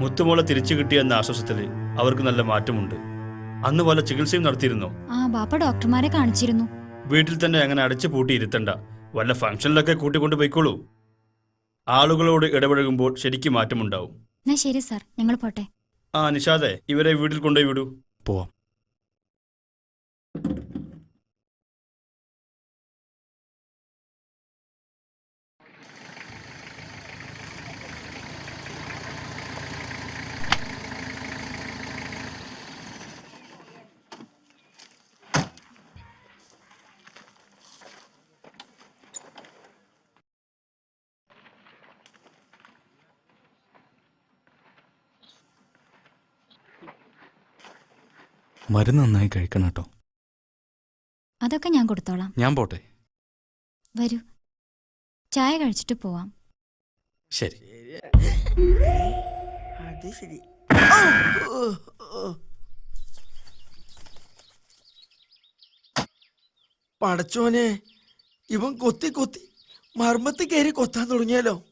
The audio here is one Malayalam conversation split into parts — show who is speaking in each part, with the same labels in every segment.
Speaker 1: മുത്തുമോളെ തിരിച്ചു കിട്ടിയെന്ന ആശ്വാസത്തിൽ അവർക്ക് നല്ല മാറ്റമുണ്ട്. അന്ന് പോലെ ചികിത്സയും നടത്തിയിരുന്നു?
Speaker 2: ആ ബാപ്പ ഡോക്ടർമാരെ കാണിച്ചിരുന്നു.
Speaker 1: വീട്ടിൽ തന്നെ അങ്ങനെ അടച്ചു പൂട്ടി ഇരുത്തണ്ട വല്ല ഫംഗ്ഷനിലൊക്കെ കൂട്ടിക്കൊണ്ട് പോയിക്കോളൂ. ആളുകളോട് ഇടപഴകുമ്പോൾ ശരിക്കും മാറ്റമുണ്ടാവും.
Speaker 2: എന്നാ ശരി സാർ. ഞങ്ങൾ പോട്ടെ.
Speaker 1: ആ നിഷാദെ ഇവരെ വീട്ടിൽ കൊണ്ടുപോയി വിടൂ.
Speaker 3: പോവാം. മരുന്ന് നന്നായി കഴിക്കണം കേട്ടോ.
Speaker 2: അതൊക്കെ ഞാൻ കൊടുത്തോളാം.
Speaker 3: ഞാൻ പോട്ടെ.
Speaker 2: വരൂ. ചായ കഴിച്ചിട്ട് പോവാം.
Speaker 3: ശരി.
Speaker 4: അത് ശരി. പടച്ചോനെ ഇവൻ കൊത്തി കൊത്തി മർമ്മത്തിൽ കയറി കൊത്താൻ തുടങ്ങിയാലോ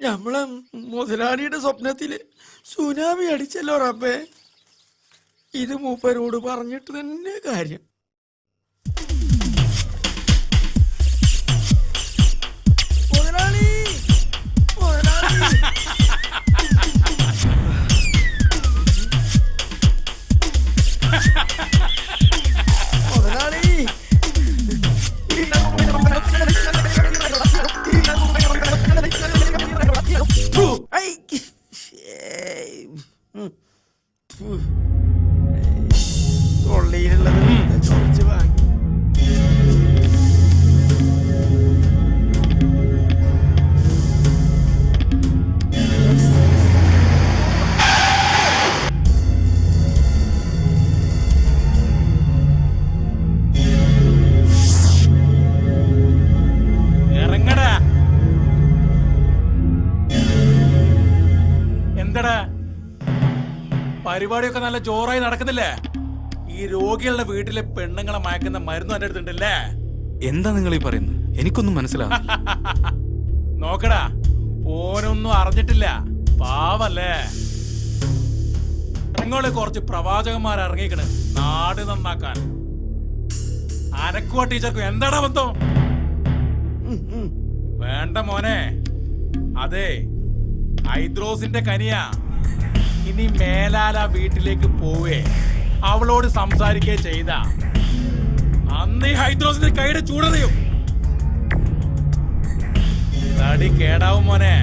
Speaker 4: നമ്മളെ മുതലാളിയുടെ സ്വപ്നത്തിൽ സുനാമി അടിച്ചല്ലോ റബ്ബേ. ഇത് മൂപ്പരോട് പറഞ്ഞിട്ട് തന്നെ കാര്യം.
Speaker 5: പരിപാടിയൊക്കെ നല്ല ജോറായി നടക്കുന്നില്ലേ? ഈ രോഗികളുടെ വീട്ടിലെ പെണ്ണുങ്ങളെ മയക്കുന്ന മരുന്നും എന്റെ അടുത്തുണ്ടല്ലേ?
Speaker 3: എന്താ നിങ്ങൾ ഈ പറയുന്നത്? എനിക്കൊന്നും മനസ്സിലാവും
Speaker 5: നോക്കടാ ഓനൊന്നും അറിഞ്ഞിട്ടില്ല. പാവല്ലേ? നിങ്ങൾ കുറച്ച് പ്രവാചകന്മാർ ഇറങ്ങിക്കണ് നാട് നന്നാക്കാൻ. അനക്കുവ ടീച്ചർക്കും എന്താടാ ബന്ധം? വേണ്ട മോനെ. അതെ ഹൈദ്രോസിന്റെ കനിയാ. ഇനി മേലാല വീട്ടിലേക്ക് പോവേ. അവളോട് സംസാരിക്കേ ചെയ്ത. അന്ന് ഈ ഹൈദ്രോസിന്റെ കൈയുടെ ചൂടറിയും തടി കേടാവും മോനെ.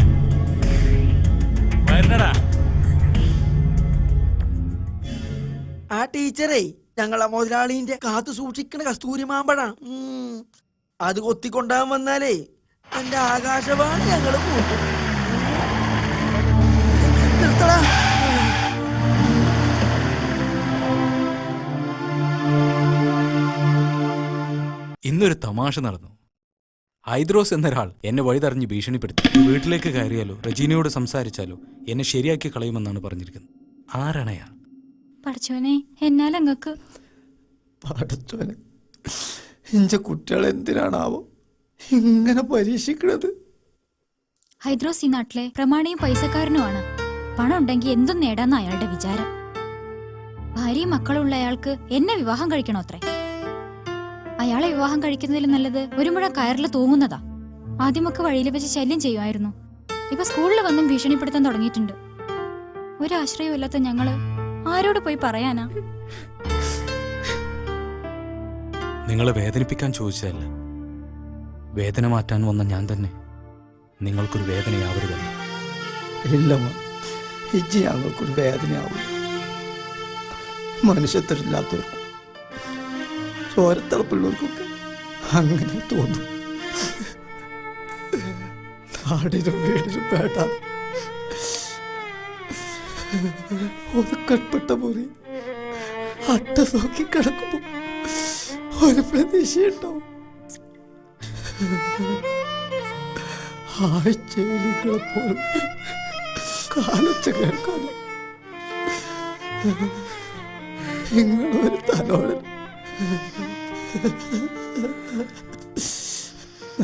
Speaker 5: വരണടാ
Speaker 4: ആ ടീച്ചറേ ഞങ്ങളെ മുതലാളിന്റെ കാത്തു സൂക്ഷിക്കണ കസ്തൂരി മാമ്പഴാ അത് കൊത്തിക്കൊണ്ടാൻ വന്നാലേ എന്റെ ആകാശവാണി ഞങ്ങൾ കൂട്ടും നിർത്തടാ.
Speaker 3: ഇന്നൊരു തമാശ നടന്നു. ഹൈദ്രോസ് എന്നൊരാൾ എന്നെ വഴിതറിഞ്ഞ് ഭീഷണിപ്പെടുത്തി. വീട്ടിലേക്ക് കയറിയാലോ റജീനയോട് സംസാരിച്ചാലോ എന്നെ ശരിയാക്കി കളയുമെന്നാണ് പറഞ്ഞിരിക്കുന്നത്. ആരാണയാ
Speaker 2: പഠിച്ചോനെ എന്നാൽ അങ്ങക്ക്?
Speaker 6: പടച്ചോനെ ഇഞ്ച കുട്ടികൾ എന്തിനാണാവോ ഇങ്ങനെ പരീക്ഷിക്കണത്?
Speaker 2: ഹൈദ്രോസ് ഈ നാട്ടിലെ പ്രമാണിയും പൈസക്കാരനുമാണ്. പണം ഉണ്ടെങ്കിൽ എന്തും നേടാന്ന അയാളുടെ വിചാരം. ഭാര്യയും മക്കളുള്ള അയാൾക്ക് എന്നെ വിവാഹം കഴിക്കണോ അത്രേ? അയാളെ വിവാഹം കഴിക്കുന്നതിൽ നല്ലത് ഒരു മുഴ കയറിൽ തൂങ്ങുന്നതാ. ആദ്യമൊക്കെ വഴിയിൽ വെച്ച് ശല്യം ചെയ്യുമായിരുന്നു. ഇപ്പൊ സ്കൂളിൽ വന്നും ഭീഷണിപ്പെടുത്താൻ തുടങ്ങിയിട്ടുണ്ട്. ഒരു ആശ്രയമില്ലാത്ത ഞങ്ങൾ ആരോട് പോയി പറയാനാ?
Speaker 3: നിങ്ങളെ വേദനിപ്പിക്കാൻ ചോദിച്ചതല്ല. വേദന മാറ്റാൻ വന്ന ഞാൻ തന്നെ. നിങ്ങൾക്കൊരു വേദനയാവരുതല്ല?
Speaker 6: ഇല്ലമ്മ ഇജ്ജി ഞങ്ങൾക്കൊരു വേദനയാവും മനുഷ്യത്വമില്ലാത്തവർക്കും ചോരത്തിളപ്പുള്ളവർക്കൊക്കെ അങ്ങനെ തോന്നും. നാടിനും വീടിനും വേണ്ട. ഒതുക്കപ്പെട്ട മുറി അട്ട നോക്കി കിടക്കുമ്പോ ഒരു പ്രതീക്ഷയുണ്ടാവും. ആഴ്ചയിലുകളെ പോലും കാലച്ച കേൾക്കാനും നിങ്ങളൊരു തലോടൻ.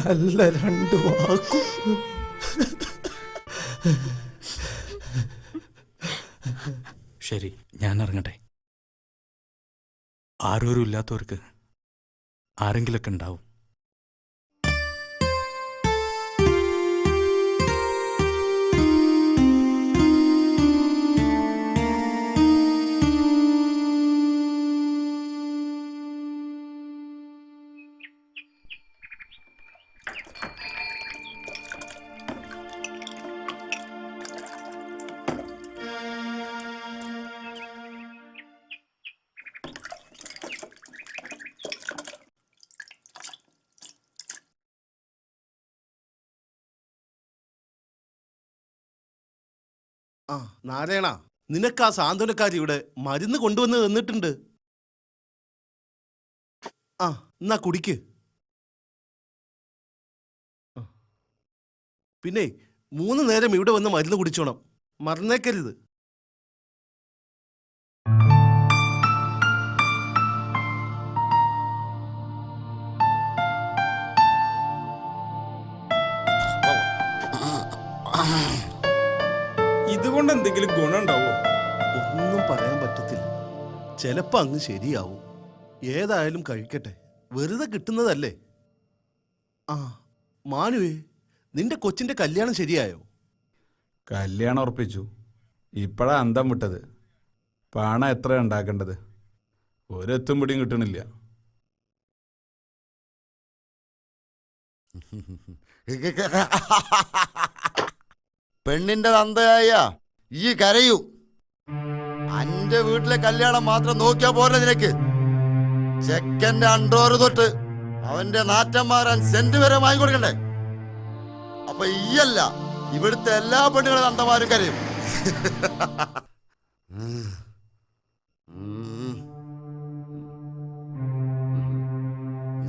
Speaker 6: നല്ല രണ്ടു വാക്കും.
Speaker 3: ശരി ഞാൻ ഇറങ്ങട്ടെ. ആരോരും ഇല്ലാത്തവർക്ക് ആരെങ്കിലൊക്കെ ഉണ്ടാവും.
Speaker 7: ആ നാരായണ നിനക്ക് ആ സാന്ത്വനക്കാരി ഇവിടെ മരുന്ന് കൊണ്ടുവന്ന് തന്നിട്ടുണ്ട്. ആ എന്നാ കുടിക്ക്. പിന്നെ മൂന്ന് നേരം ഇവിടെ വന്ന് മരുന്ന് കുടിച്ചോണം. മറന്നേക്കരുത്.
Speaker 5: ഇതുകൊണ്ട് എന്തെങ്കിലും ഗുണമുണ്ടാവോ
Speaker 7: ഒന്നും പറയാൻ പറ്റത്തില്ല. ചിലപ്പോ അങ്ങ് ശരിയാവും. ഏതായാലും കഴിക്കട്ടെ. വെറുതെ കിട്ടുന്നതല്ലേ? ആ മാനുവേ നിന്റെ കൊച്ചിന്റെ കല്യാണം ശരിയായോ?
Speaker 8: കല്യാണം ഉറപ്പിച്ചു. ഇപ്പോഴാ അന്തം വിട്ടത്. പണം എത്ര ഉണ്ടാക്കേണ്ടത്? ഒരെത്തും പിടിയും കിട്ടണില്ല.
Speaker 9: പെണ്ണിന്റെ തന്തയായ ഈ കരയൂ. അന്റെ വീട്ടിലെ കല്യാണം മാത്രം നോക്കിയാ പോരെ നിനക്ക്. ചെക്കന്റെ അണ്ടോറ് തൊട്ട് അവന്റെ നാറ്റം മാറാൻ സെന്റ് വരെ വാങ്ങിക്കൊടുക്കണ്ടേ അപ്പൊ ഈയല്ല ഇവിടുത്തെ എല്ലാ പെണ്ണുങ്ങളും അന്തമാരും കരയും.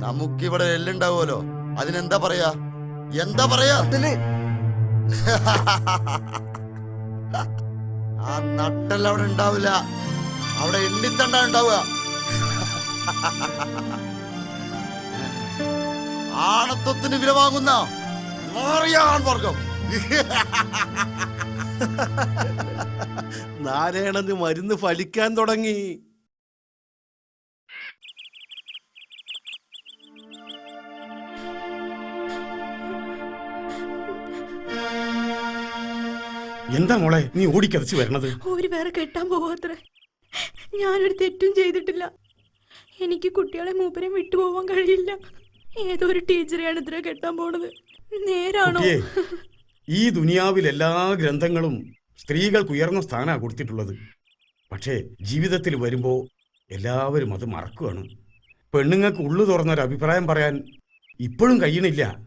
Speaker 9: നമുക്കിവിടെ എല്ലുണ്ടാവുമല്ലോ. അതിനെന്താ പറയാ? എന്താ പറയാ? ആ നട്ടല്ല അവിടെ ഉണ്ടാവില്ല. അവിടെ എണ്ണിത്തണ്ട ഉണ്ടാവുക. ആണത്വത്തിന് വില വാങ്ങുന്ന മാറിയ ആൺവർഗം
Speaker 7: നാരായണന് മരുന്ന് ഫലിക്കാൻ തുടങ്ങി.
Speaker 10: എന്താ മോളെ നീ ഓടിക്കതച്ച് വരണത്?
Speaker 11: ഒരു വേറെ കെട്ടാൻ പോവാത്രേ. ഞാനൊരു തെറ്റും ചെയ്തിട്ടില്ല. എനിക്ക് കുട്ടികളെ മൂപ്പരെ വിട്ടുപോവാൻ കഴിയില്ല. ഏതോ ഒരു ടീച്ചറെയാണ് ഇത്ര കെട്ടാൻ പോണത്. നേരാണോ?
Speaker 10: ഈ ദുനിയാവിൽ എല്ലാ ഗ്രന്ഥങ്ങളും സ്ത്രീകൾക്ക് ഉയർന്ന സ്ഥാനമാണ് കൊടുത്തിട്ടുള്ളത്. പക്ഷേ ജീവിതത്തിൽ വരുമ്പോ എല്ലാവരും അത് മറക്കുകയാണ്. പെണ്ണുങ്ങൾക്ക് ഉള്ളു തുറന്നൊരു അഭിപ്രായം പറയാൻ ഇപ്പോഴും കഴിയണില്ല.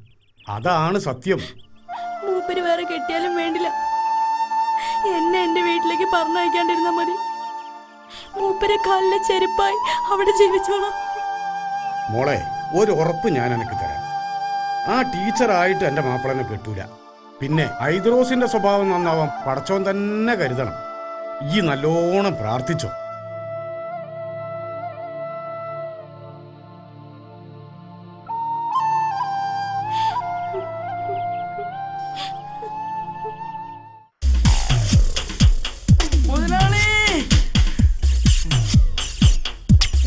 Speaker 10: അതാണ് സത്യം.
Speaker 11: മൂപ്പര് വേറെ കെട്ടിയാലും വേണ്ടില്ല. എന്നെ എന്റെ വീട്ടിലേക്ക് പറഞ്ഞയക്കാണ്ടിരുന്നാ മതി. മൂപ്പരെ കാലിലെ ചെരുപ്പായി അവിടെ ജീവിച്ചോളാം.
Speaker 10: മോളെ ഒരു ഉറപ്പ് ഞാൻ എനിക്ക് തരാം. ആ ടീച്ചറായിട്ട് എന്റെ മാപ്പിളനെ കെട്ടൂല. പിന്നെ ഹൈദ്രോസിന്റെ സ്വഭാവം നന്നാവാൻ പടച്ചോൻ തന്നെ കരുതണം. ഈ നല്ലോണം പ്രാർത്ഥിച്ചോ.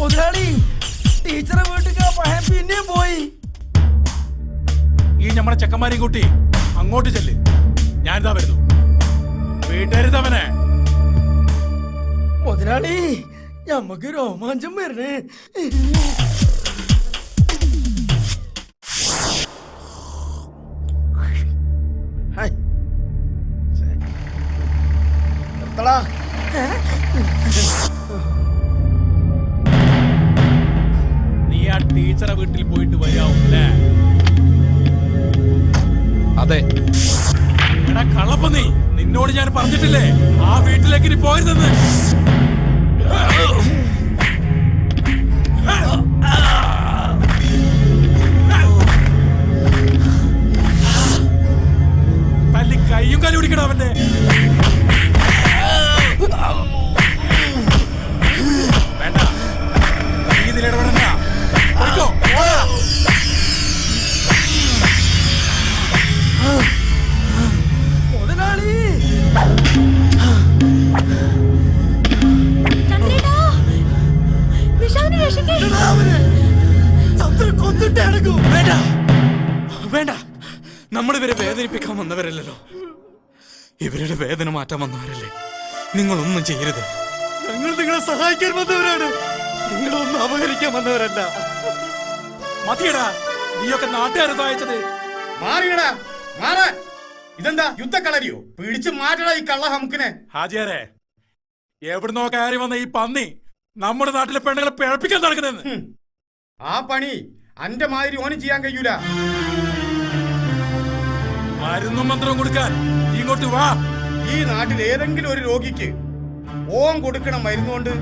Speaker 4: മുതലാളി ടീച്ചറെ വീട്ടിൽ പഴയ പിന്നെയും പോയി.
Speaker 5: ഈ നമ്മുടെ ചെക്കന്മാരെയും കൂട്ടി അങ്ങോട്ട് ചെല്ല്. ഞാനിതാ വരുന്നു. വീട്ടരുതവനെ
Speaker 4: മുതലാളി ഞമ്മക്ക് രോമാഞ്ചം വരണേ. നിർത്തടാ.
Speaker 5: ടീച്ചറെ വീട്ടിൽ പോയിട്ട് വരാവും അല്ലേ
Speaker 3: അതെ.
Speaker 5: എടാ കള്ളപ്പ നീ. നിന്നോട് ഞാൻ പറഞ്ഞിട്ടില്ലേ? ആ വീട്ടിലേക്ക് നീ പോയിരുന്നെന്ന് തല്ലി കൈയും കാലും പിടിക്കണം അവന്റെ.
Speaker 3: നിങ്ങളൊന്നും ചെയ്യരുത്.
Speaker 4: ഞങ്ങൾ നിങ്ങളെ സഹായിക്കാൻ വന്നവരാണ്. നിങ്ങളൊന്നും അപഹരിക്കാൻ വന്നവരല്ല.
Speaker 5: മതിയടാ. നീയൊക്കെ നാട്ടുകാരെ സഹായിച്ചത്.
Speaker 10: മാറിയടാ. മാറാ. ഇതെന്താ? യുദ്ധക്കളരിയോ? പിടിച്ചു മാറ്റടാ ഈ കള്ള ഹമുക്കിനെ.
Speaker 5: ഹാജിയാരെ എവിടുന്നോ കയറി വന്ന ഈ പന്നി നമ്മുടെ നാട്ടിലെ പെണ്ണുങ്ങളെ പിഴപ്പിക്കാൻ നടക്കുന്നെന്ന്.
Speaker 10: ആ പണി അന്റെ മാതിരി ഓനും ചെയ്യാൻ കഴിയൂല.
Speaker 5: മരുന്നും മന്ത്രവും കൊടുക്കാൻ ഇങ്ങോട്ട് വാ.
Speaker 10: ഈ നാട്ടിൽ ഏതെങ്കിലും ഒരു രോഗിക്ക് ഓം കൊടുക്കണ മരുന്നുകൊണ്ട്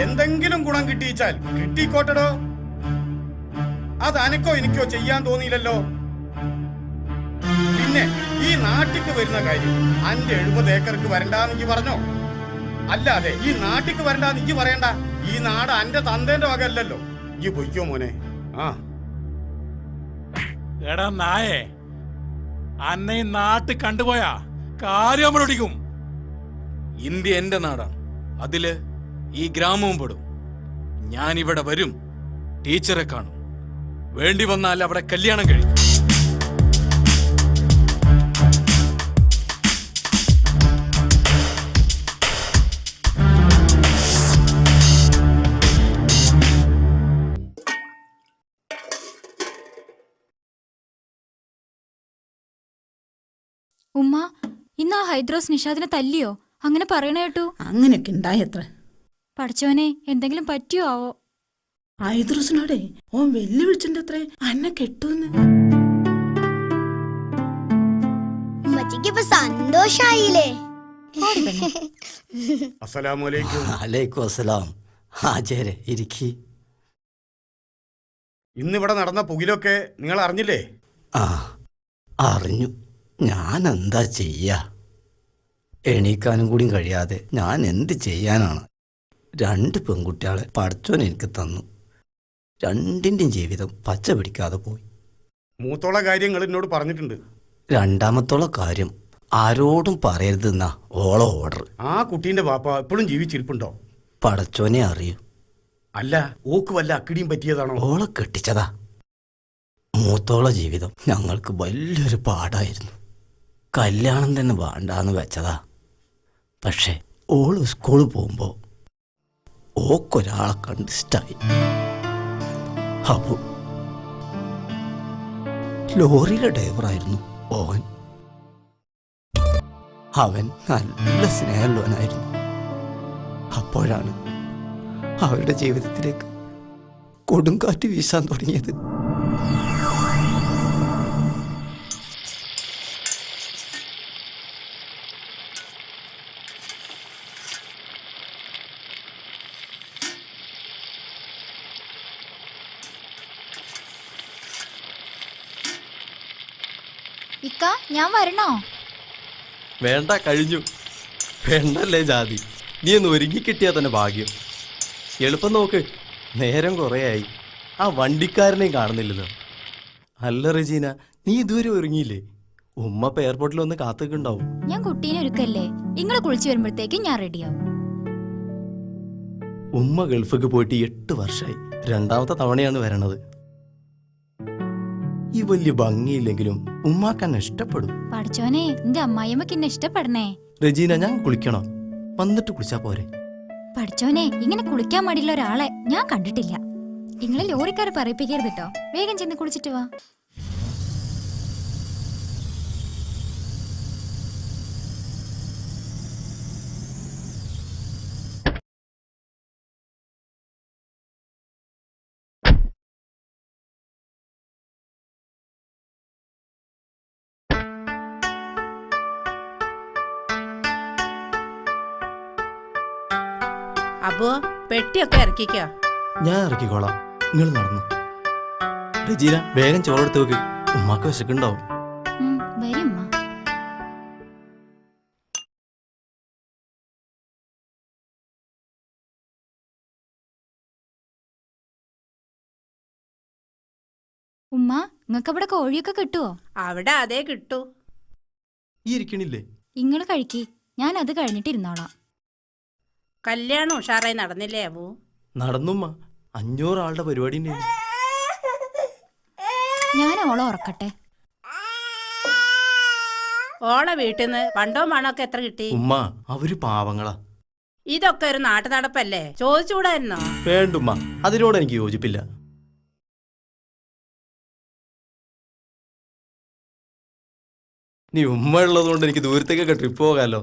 Speaker 10: എന്തെങ്കിലും ഗുണം കിട്ടിയിച്ചാൽ കിട്ടിക്കോട്ടടോ? അത് അനക്കോ എനിക്കോ ചെയ്യാൻ തോന്നിയില്ലല്ലോ. പിന്നെ ഈ നാട്ടിക്ക് വരുന്ന കാര്യം അന്റെ എഴുപത് ഏക്കർക്ക് വരണ്ടാന്ന് ഈ പറഞ്ഞോ? അല്ലാതെ ഈ നാട്ടിക്ക് വരണ്ടാന്ന് നീ പറയണ്ട. ഈ നാട് അന്റെ തന്തേന്റെ വക അല്ലല്ലോ ഈ പൊയ്ക്കോ മോനെ. ആ.
Speaker 5: എടാ നായേ അന്നെ ഈ നാട്ടിൽ കണ്ടുപോയാ കാര്യം നമ്മളൊടിക്കും
Speaker 3: ഇന്ത്യ എന്റെ നാടാണ്. അതിൽ ഈ ഗ്രാമവും പെടും. ഞാൻ ഇവിടെ വരും. ടീച്ചറെ കാണും. വേണ്ടി വന്നാൽ അവിടെ കല്യാണം കഴിക്കും.
Speaker 2: ഹൈദ്രോസ് നിഷാദിനെ തല്ലിയോ? അങ്ങനെ പറയണ കേട്ടു.
Speaker 1: അങ്ങനെയൊക്കെ ഉണ്ടായത്ര
Speaker 2: പഠിച്ചോനെ എന്തെങ്കിലും പറ്റിയോ ആവോ?
Speaker 1: ഹൈദ്രോസിനോടെ ഓൻ വെല്ലുവിളിച്ചിന്റെ അത്രേ. അന്നെ കെട്ടൂന്ന്.
Speaker 12: സന്തോഷായില്ലേ?
Speaker 13: അലൈക്കും അസ്സലാം. ഹാജരെ ഇരിക്കി.
Speaker 10: ഇന്നിവിടെ നടന്ന പുകിലൊക്കെ നിങ്ങൾ അറിഞ്ഞില്ലേ
Speaker 13: ആ അറിഞ്ഞു. ഞാൻ എന്താ ചെയ്യാ? എണീക്കാനും കൂടി കഴിയാതെ ഞാൻ എന്ത് ചെയ്യാനാണ്? രണ്ട് പെൺകുട്ടികളെ പഠിച്ചോൻ എനിക്ക് തന്നു. രണ്ടിന്റെയും ജീവിതം പച്ച പിടിക്കാതെ പോയി.
Speaker 10: മൂത്തോള കാര്യങ്ങൾ എന്നോട് പറഞ്ഞിട്ടുണ്ട്.
Speaker 13: രണ്ടാമത്തുള്ള കാര്യം ആരോടും പറയരുതെന്നാ ഓള ഓർഡർ.
Speaker 10: ആ കുട്ടീന്റെ പാപ്പ എപ്പോഴും ജീവിച്ചിരിപ്പുണ്ടോ?
Speaker 13: പടച്ചോനെ അറിയൂ.
Speaker 10: അല്ല ഓക്ക് വല്ല അക്കിടിയും പറ്റിയതാണോ?
Speaker 13: ഓളെ കെട്ടിച്ചതാ. മൂത്തോള ജീവിതം ഞങ്ങൾക്ക് വലിയൊരു പാടായിരുന്നു. കല്യാണം തന്നെ വേണ്ടാന്ന് വെച്ചതാ. പക്ഷെ ഓൾ സ്കൂളിൽ പോകുമ്പോൾ ഓക്കൊരാളെ കണ്ട് ഇഷ്ടമായി അപ്പോ ലോറിയിലെ ഡ്രൈവറായിരുന്നു ഓൻ അവൻ നല്ല സ്നേഹമുള്ളവനായിരുന്നു. അപ്പോഴാണ് അവരുടെ ജീവിതത്തിലേക്ക് കൊടുങ്കാറ്റ് വീശാൻ തുടങ്ങിയത്.
Speaker 2: ഇക്ക ഞാൻ വരണോ?
Speaker 14: വേണ്ട കഴിഞ്ഞു. വേണ്ടല്ലേ ജാതി. നീ ഒന്ന് ഒരുങ്ങി കിട്ടിയാ തന്നെ ഭാഗ്യം. എളുപ്പം നോക്ക് നേരം കുറേയായി. ആ വണ്ടിക്കാരനെയും കാണുന്നില്ലല്ലോ. അല്ല റജീന നീ ഇതുവരെ ഒരുങ്ങിയില്ലേ? ഉമ്മ ഇപ്പൊ എയർപോർട്ടിൽ ഒന്ന് കാത്തുക്കുണ്ടാവും
Speaker 2: ഞാൻ കുട്ടീനെ ഒരുക്കല്ലേ? നിങ്ങൾ കുളിച്ചു വരുമ്പോഴത്തേക്കും ഞാൻ റെഡിയാവും
Speaker 14: ഉമ്മ ഗൾഫിക്ക് പോയിട്ട് എട്ട് വർഷമായി രണ്ടാമത്തെ തവണയാണ് വരണത്. ഈ വലിയ ഭംഗിയില്ലെങ്കിലും ഉമ്മാക്കന്നെ ഇഷ്ടപ്പെടും.
Speaker 2: പഠിച്ചോനെ എന്റെ അമ്മായിമ്മക്ക് എന്നെ ഇഷ്ടപ്പെടണേ.
Speaker 14: രജീന ഞാൻ കുളിക്കണം? വന്നിട്ട് കുളിച്ചാ പോരെ.
Speaker 2: പഠിച്ചോനെ ഇങ്ങനെ കുളിക്കാൻ മടിയുള്ള ഒരാളെ ഞാൻ കണ്ടിട്ടില്ല. നിങ്ങളെ ലോറിക്കാരെ പറയിപ്പിക്കരുത് കേട്ടോ വേഗം ചെന്ന് കുളിച്ചിട്ട് വാ.
Speaker 1: അപ്പോ പെട്ടിയൊക്കെ ഇറക്കിക്കോ.
Speaker 14: ഞാൻ ഇറക്കിക്കോളാം. നിങ്ങൾ നടന്നു. രജീന വേഗം ചോറെടുത്ത് വെക്ക്. ഉമ്മാക്ക് വിശക്കുണ്ടാവും
Speaker 2: ഉം, വരും ഉമ്മ. ഉമ്മ നിങ്ങൾക്ക് അവിടെ കോഴിയൊക്കെ കിട്ടുവോ?
Speaker 1: അവിടെ അതേ കിട്ടൂ.
Speaker 14: ഈ ഇരിക്കണില്ലേ?
Speaker 2: ഇങ്ങൾ കഴിക്കി. ഞാൻ അത് കഴിഞ്ഞിട്ട് ഇരുന്നോളാം.
Speaker 1: കല്യാണം ഉഷാറായി നടന്നില്ലേ അബു?
Speaker 14: നടന്നുമ്മ. അഞ്ഞൂറ് ആളുടെ പരിപാടി
Speaker 2: ഞാൻ ഓളെ ഉറക്കട്ടെ.
Speaker 1: ഓളെ വീട്ടിൽ നിന്ന് പണ്ടോ മണമൊക്കെ ഒക്കെ എത്ര കിട്ടി?
Speaker 14: ഉമ്മ അവർ പാവങ്ങളാ.
Speaker 1: ഇതൊക്കെ ഒരു നാട്ടു നടപ്പല്ലേ? ചോദിച്ചുകൂടായിരുന്നോ?
Speaker 14: വേണ്ടുമ്മ അതിനോട് എനിക്ക് യോജിപ്പില്ല. നീ ഉമ്മ ഉള്ളതുകൊണ്ട് എനിക്ക് ദൂരത്തേക്കൊക്കെ ട്രിപ്പ് പോകാലോ.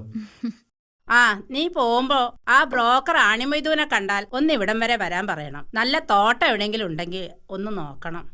Speaker 1: ആ നീ പോകുമ്പോ ആ ബ്രോക്കർ ആണിമൈദൂനെ കണ്ടാൽ ഒന്ന് ഇവിടം വരെ വരാൻ പറയണം നല്ല തോട്ടം എവിടെയെങ്കിലും ഉണ്ടെങ്കിൽ ഒന്ന് നോക്കണം.